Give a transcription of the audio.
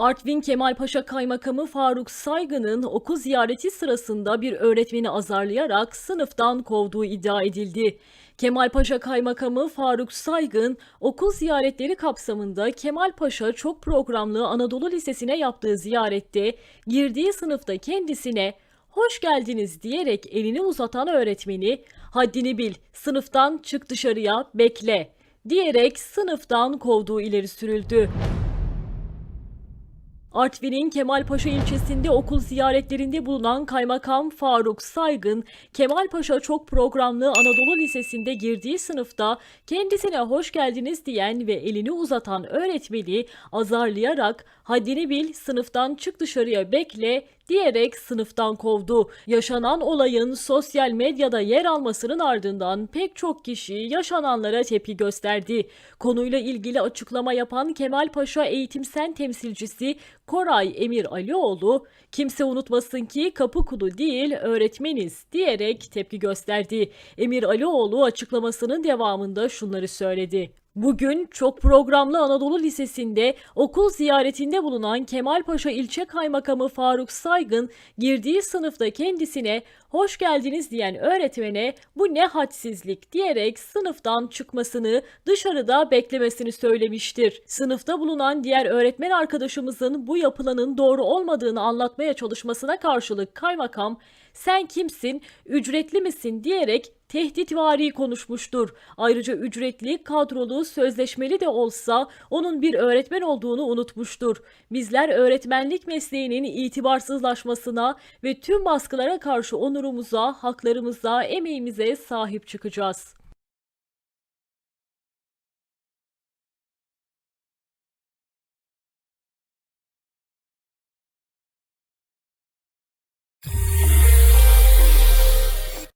Artvin Kemalpaşa Kaymakamı Faruk Saygın'ın okul ziyareti sırasında bir öğretmeni azarlayarak sınıftan kovduğu iddia edildi. Kemalpaşa Kaymakamı Faruk Saygın, okul ziyaretleri kapsamında Kemalpaşa Çok Programlı Anadolu Lisesi'ne yaptığı ziyarette girdiği sınıfta kendisine hoş geldiniz diyerek elini uzatan öğretmeni, haddini bil, sınıftan çık dışarıya, bekle diyerek sınıftan kovduğu ileri sürüldü. Artvin'in Kemalpaşa ilçesinde okul ziyaretlerinde bulunan Kaymakam Faruk Saygın, Kemalpaşa Çok Programlı Anadolu Lisesi'nde girdiği sınıfta kendisine hoş geldiniz diyen ve elini uzatan öğretmeni azarlayarak haddini bil sınıftan çık dışarıya bekle diyerek sınıftan kovdu. Yaşanan olayın sosyal medyada yer almasının ardından pek çok kişi yaşananlara tepki gösterdi. Konuyla ilgili açıklama yapan Kemalpaşa Eğitim Sen temsilcisi Koray Emir Alioğlu, kimse unutmasın ki kapı kulu değil öğretmeniz diyerek tepki gösterdi. Emir Alioğlu açıklamasının devamında şunları söyledi. Bugün çok programlı Anadolu Lisesi'nde okul ziyaretinde bulunan Kemalpaşa İlçe Kaymakamı Faruk Saygın girdiği sınıfta kendisine hoş geldiniz diyen öğretmene bu ne hadsizlik diyerek sınıftan çıkmasını dışarıda beklemesini söylemiştir. Sınıfta bulunan diğer öğretmen arkadaşımızın bu yapılanın doğru olmadığını anlatmaya çalışmasına karşılık kaymakam sen kimsin, ücretli misin diyerek tehditvari konuşmuştur. Ayrıca ücretli, kadrolu, sözleşmeli de olsa onun bir öğretmen olduğunu unutmuştur. Bizler öğretmenlik mesleğinin itibarsızlaşmasına ve tüm baskılara karşı onurumuza, haklarımıza, emeğimize sahip çıkacağız.